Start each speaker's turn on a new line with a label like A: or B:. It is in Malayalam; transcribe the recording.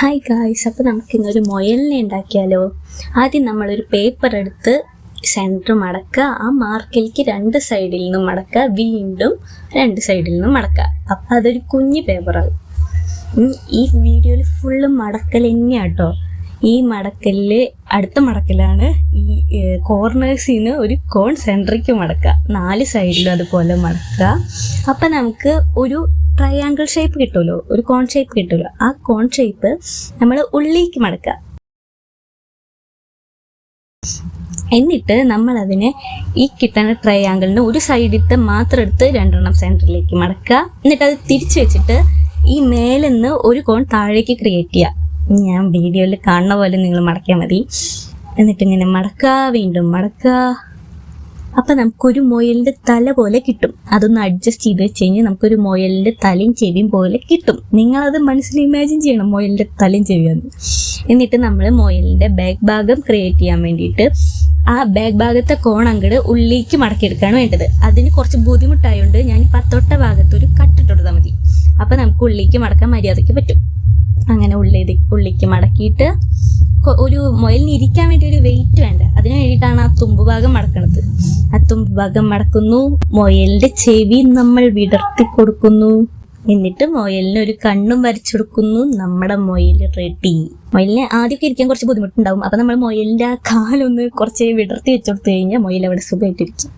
A: ഹായ് ഗായ്സ് അപ്പോൾ നമുക്ക് ഇന്നൊരു മുയലിനെ ഉണ്ടാക്കിയാലോ? ആദ്യം നമ്മളൊരു പേപ്പർ എടുത്ത് സെന്റർ മടക്കുക. ആ മാർക്കിലേക്ക് രണ്ട് സൈഡിൽ നിന്നും മടക്കുക. വീണ്ടും രണ്ട് സൈഡിൽ നിന്നും മടക്കുക. അപ്പോൾ അതൊരു കുഞ്ഞ് പേപ്പറാകും ഈ വീഡിയോയിൽ ഫുള്ള് മടക്കൽ തന്നെയാണ് കേട്ടോ ഈ മടക്കലിൽ അടുത്ത മടക്കലാണ് ഈ കോർണേഴ്സിൽ നിന്ന് ഒരു കോൺ സെന്ററിക്ക് മടക്കുക. നാല് സൈഡിലും അതുപോലെ മടക്കുക. അപ്പം നമുക്ക് ഒരു ട്രയാങ്കിൾ ഷേപ്പ് കിട്ടുമല്ലോ ഒരു കോൺ ഷേപ്പ് കിട്ടുമല്ലോ ആ കോൺ ഷേപ്പ് നമ്മൾ ഉള്ളിലേക്ക് മടക്കുക. എന്നിട്ട് നമ്മൾ അതിനെ ഈ കിട്ടുന്ന ട്രയാങ്കിളിന് ഒരു സൈഡിലത്തെ മാത്രം എടുത്ത് രണ്ടെണ്ണം സെന്ററിലേക്ക് മടക്കുക. എന്നിട്ട് അത് തിരിച്ചു വെച്ചിട്ട് ഈ മേലെന്ന് ഒരു കോൺ താഴേക്ക് ക്രിയേറ്റ് ചെയ്യുക. ഞാൻ വീഡിയോയിൽ കാണുന്ന പോലെ നിങ്ങൾ മടക്കിയാൽ മതി. എന്നിട്ട് ഇങ്ങനെ മടക്കുക വീണ്ടും മടക്കുക. അപ്പം നമുക്കൊരു മൊയലിന്റെ തല പോലെ കിട്ടും. അതൊന്ന് അഡ്ജസ്റ്റ് ചെയ്ത് വെച്ച് കഴിഞ്ഞാൽ നമുക്കൊരു മുയലിന്റെ തലയും ചെവിയും പോലെ കിട്ടും. നിങ്ങൾ അത് മനസ്സിൽ ഇമാജിൻ ചെയ്യണം മൊയലിന്റെ തലയും ചെവിയാന്ന് എന്നിട്ട് നമ്മൾ മൊയലിന്റെ ബാക്ക് ഭാഗം ക്രിയേറ്റ് ചെയ്യാൻ വേണ്ടിയിട്ട് ആ ബാക്ക് ഭാഗത്തെ അങ്ങട് ഉള്ളിലേക്ക് മടക്കിയെടുക്കുകയാണ് വേണ്ടത്. അതിന് കുറച്ച് ബുദ്ധിമുട്ടായതുകൊണ്ട് ഞാൻ പത്തൊട്ട ഭാഗത്ത് ഒരു കട്ടിട്ട് കൊടുത്താൽ മതി. അപ്പൊ നമുക്ക് ഉള്ളിലേക്ക് മടക്കാൻ മര്യാദയ്ക്ക് പറ്റും. അങ്ങനെ ഉള്ളിലേക്ക് ഉള്ളിലേക്ക് മടക്കിയിട്ട് ഒരു മുയലിന് ഇരിക്കാൻ വേണ്ടി ഒരു വെയിറ്റ് വേണ്ട? അതിനു വേണ്ടിയിട്ടാണ് ആ തുമ്പ് ഭാഗം മടക്കണത്. ആ തുമ്പ് ഭാഗം മടക്കുന്നു. മുയലിന്റെ ചെവി നമ്മൾ വിടർത്തി കൊടുക്കുന്നു. എന്നിട്ട് മുയലിന് ഒരു കണ്ണും വരച്ചെടുക്കുന്നു നമ്മുടെ മുയൽ റെഡി മുയലിന് ആദ്യമൊക്കെ ഇരിക്കാൻ കുറച്ച് ബുദ്ധിമുട്ടുണ്ടാവും. അപ്പൊ നമ്മൾ മുയലിന്റെ ആ കാലൊന്ന് കുറച്ച് വിടർത്തി വെച്ചു കൊടുത്തു കഴിഞ്ഞാൽ മുയൽ അവിടെ സുഖമായിട്ടിരിക്കും.